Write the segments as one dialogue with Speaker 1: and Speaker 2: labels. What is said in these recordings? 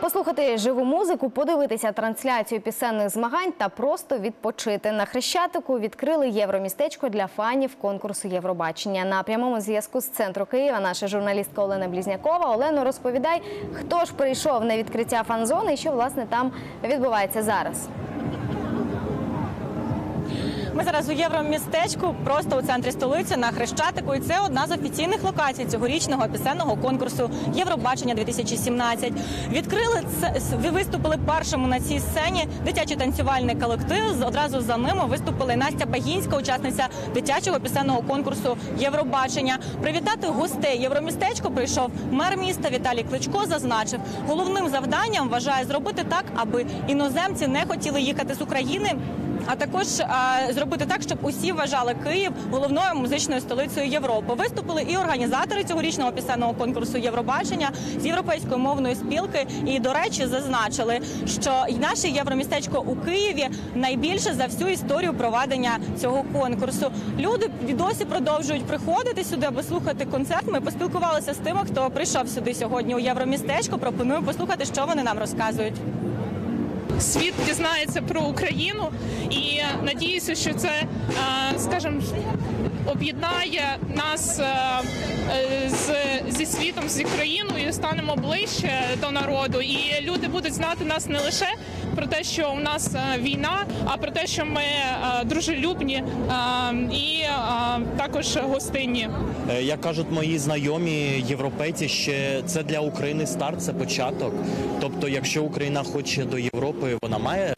Speaker 1: Послухати живу музику, подивитися трансляцію пісенних змагань та просто відпочити. На Хрещатику відкрили євромістечко для фанів конкурсу Євробачення. На прямому зв'язку з центру Києва наша журналістка Олена Блізнякова. Олено, розповідай, хто ж прийшов на відкриття фан-зони і що власне там відбувається зараз.
Speaker 2: Ми зараз у євромістечку, просто у центрі столиці на Хрещатику. І це одна з офіційних локацій цьогорічного пісенного конкурсу Євробачення 2017 Відкрили це ви виступили першому на цій сцені дитячий танцювальний колектив. Одразу за ними виступили Настя Багінська, учасниця дитячого пісенного конкурсу Євробачення. Привітати гостей Євромістечко прийшов мер міста Віталій Кличко. Зазначив, головним завданням вважає зробити так, аби іноземці не хотіли їхати з України. А також зробити так, щоб усі вважали Київ головною музичною столицею Європи. Виступили і організатори цьогорічного пісенного конкурсу Євробачення з європейської мовної спілки. І до речі, зазначили, що наше євромістечко у Києві найбільше за всю історію проведення цього конкурсу. Люди досі продовжують приходити сюди, аби слухати концерт. Ми поспілкувалися з тими, хто прийшов сюди сьогодні у євромістечко. Пропоную послухати, що вони нам розказують.
Speaker 3: Світ дізнається про Україну, і надіюся, що це, е, скажімо, об'єднає нас е, е, з, зі світом, зі країною, станемо ближче до народу. І люди будуть знати нас не лише про те, що у нас е, війна, а про те, що ми дружелюбні і також гостинні.
Speaker 4: Як кажуть мої знайомі європейці, ще це для України старт, це початок. Тобто, якщо Україна хоче до Європи, вона має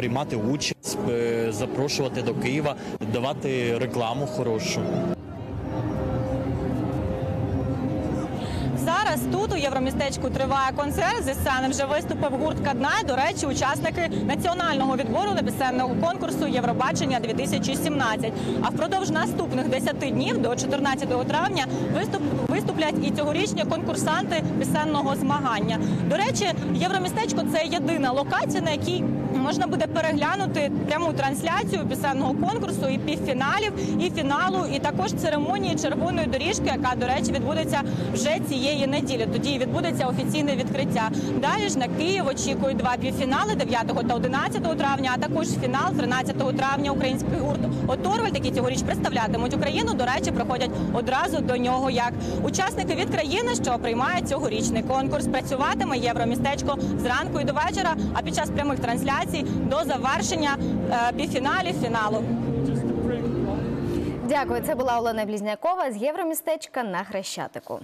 Speaker 4: приймати участь, е, запрошувати до Києва, давати рекламу хорошу.
Speaker 2: Зараз тут у євромістечку триває концерт. Зі сцени вже виступив гурт Каднай. До речі, учасники національного відбору на пісенного конкурсу Євробачення 2017 А впродовж наступних 10 днів до 14 травня виступ виступлять і цьогорічні конкурсанти пісенного змагання. До речі, євромістечко це єдина локація, на якій можна буде переглянути пряму трансляцію пісенного конкурсу і півфіналів, і фіналу, і також церемонії червоної доріжки, яка, до речі, відбудеться вже цієї неділі. Тоді відбудеться офіційне відкриття. Далі ж на Київ очікують два півфінали 9 та 11 травня, а також фінал 13 травня. Український гурт Оторвальд, які цьогоріч представлятимуть Україну. До речі, приходять одразу до нього як учасники від країни, що приймає цьогорічний конкурс. Працюватиме євромістечко зранку і до вечора. А під час прямих трансляцій до завершення е, півфіналів фіналу.
Speaker 1: Дякую. Це була Олена Блізнякова з євромістечка на Хрещатику.